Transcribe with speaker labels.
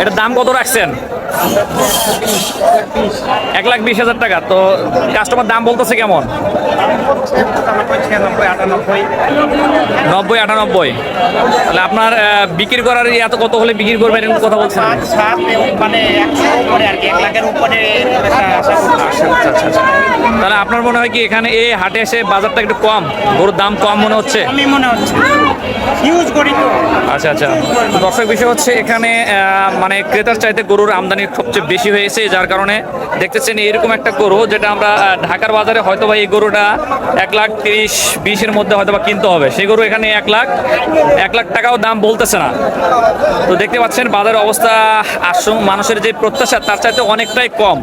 Speaker 1: এটার দাম কত রাখছেন? এক লাখ বিশ হাজার টাকা। তো কাস্টমার দাম বলতেছে কেমন? নব্বই আটানব্বই। তাহলে আপনার বিক্রি করার এত কত হলে বিক্রি করবেন কথা বলছেন?
Speaker 2: পাঁচ মানে আর কি, এক লাখের উপরে
Speaker 1: আচ্ছা আচ্ছা আচ্ছা। তাহলে আপনার মনে হয় কি এখানে এই হাটে এসে বাজারটা একটু কম? গরুর দাম কম মনে হচ্ছে?
Speaker 2: মনে হচ্ছে। হিউজ করি তো
Speaker 1: আচ্ছা। আচ্ছা দর্শক বিষয় হচ্ছে এখানে মানে ক্রেতার চাইতে গরুর আমদানি সবচেয়ে বেশি হয়েছে যার কারণে দেখতেছেন এরকম একটা গরু যেটা আমরা ঢাকার বাজারে হয়তো বা এই গরুটা এক লাখ তিরিশ বিশের মধ্যে হয়তো বা কিনতে হবে। সেই গরু এখানে এক লাখ এক লাখ টাকাও দাম বলতেছে না। তো দেখতে পাচ্ছেন বাজারের অবস্থা আসম মানুষের যে প্রত্যাশা তার চাইতে অনেকটাই কম।